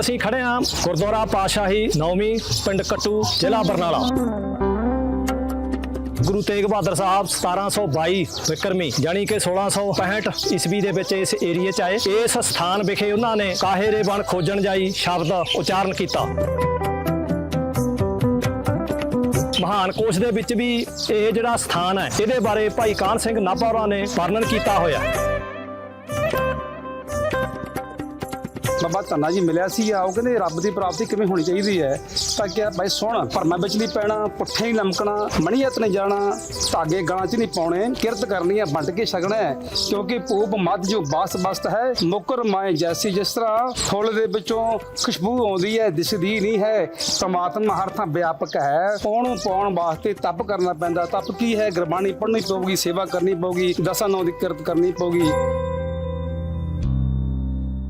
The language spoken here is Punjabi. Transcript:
ਅਸੀਂ ਖੜੇ ਹਾਂ ਗੁਰਦੁਆਰਾ ਪਾਸ਼ਾਹੀ ਨੌਵੀਂ ਪਿੰਡ ਕੱਟੂ, ਜ਼ਿਲ੍ਹਾ ਬਰਨਾਲਾ। ਗੁਰੂ ਤੇਗ ਬਹਾਦਰ ਸਾਹਿਬ 1722 ਵਿਕਰਮੀ ਜਾਨੀ ਕਿ 1665 ਈਸਵੀ ਦੇ ਵਿੱਚ ਇਸ ਏਰੀਏ 'ਚ ਆਏ। ਇਸ ਸਥਾਨ ਵਿਖੇ ਉਹਨਾਂ ਨੇ ਕਾਹੇ ਬਣ ਖੋਜਣ ਜਾਈ ਸ਼ਬਦ ਉਚਾਰਨ ਕੀਤਾ। ਮਹਾਨ ਕੋਸ਼ ਦੇ ਵਿੱਚ ਵੀ ਇਹ ਜਿਹੜਾ ਸਥਾਨ ਹੈ, ਇਹਦੇ ਬਾਰੇ ਭਾਈ ਕਾਨ ਸਿੰਘ ਨਾਭਾ ਹੋਰਾਂ ਨੇ ਵਰਣਨ ਕੀਤਾ ਹੋਇਆ। ਬਾਬਾ ਧੰਨਾ ਜੀ ਮਿਲਿਆ ਸੀ ਆਓ ਕਹਿੰਦੇ ਰੱਬ ਦੀ ਪ੍ਰਾਪਤੀ ਕਿਵੇਂ ਹੋਣੀ ਚਾਹੀਦੀ ਹੈ? ਤਾਂ ਕਿ ਬਾਈ ਸੁਣ ਭਰਮਾਂ ਵਿੱਚ ਨਹੀਂ ਪੈਣਾ, ਪੁੱਠੇ ਨਹੀਂ ਲਮਕਣਾ ਮਣੀਅਤ ਨਹੀਂ ਜਾਣਾ, ਧਾਗੇ ਗਾਂ 'ਚ ਨਹੀਂ ਪਾਉਣੇ, ਕਿਰਤ ਕਰਨੀ ਹੈ, ਵੰਡ ਕੇ ਛਕਣਾ ਹੈ, ਕਿਉਂਕਿ ਪੂਪ ਮੱਧ ਜੋ ਬਾਸ ਬਸਤ ਹੈ ਮੁਕਰ ਮਾਏ ਜੈਸੀ ਜਿਸ ਤਰ੍ਹਾਂ ਫੁੱਲ ਦੇ ਵਿੱਚੋਂ ਖੁਸ਼ਬੂ ਆਉਂਦੀ ਹੈ, ਦਿਸਦੀ ਨਹੀਂ ਹੈ, ਪਰਮਾਤਮਾ ਹਰ ਥਾਂ ਵਿਆਪਕ ਹੈ ਉਹਨੂੰ ਪਾਉਣ ਵਾਸਤੇ ਤਪ ਕਰਨਾ ਪੈਂਦਾ, ਤਪ ਕੀ ਹੈ? ਗੁਰਬਾਣੀ ਪੜ੍ਹਨੀ ਪਊਗੀ, ਸੇਵਾ ਕਰਨੀ ਪਊਗੀ, ਦਸਾਂ ਨੌ ਦੀ ਕਿਰਤ ਕਰਨੀ ਪਊਗੀ।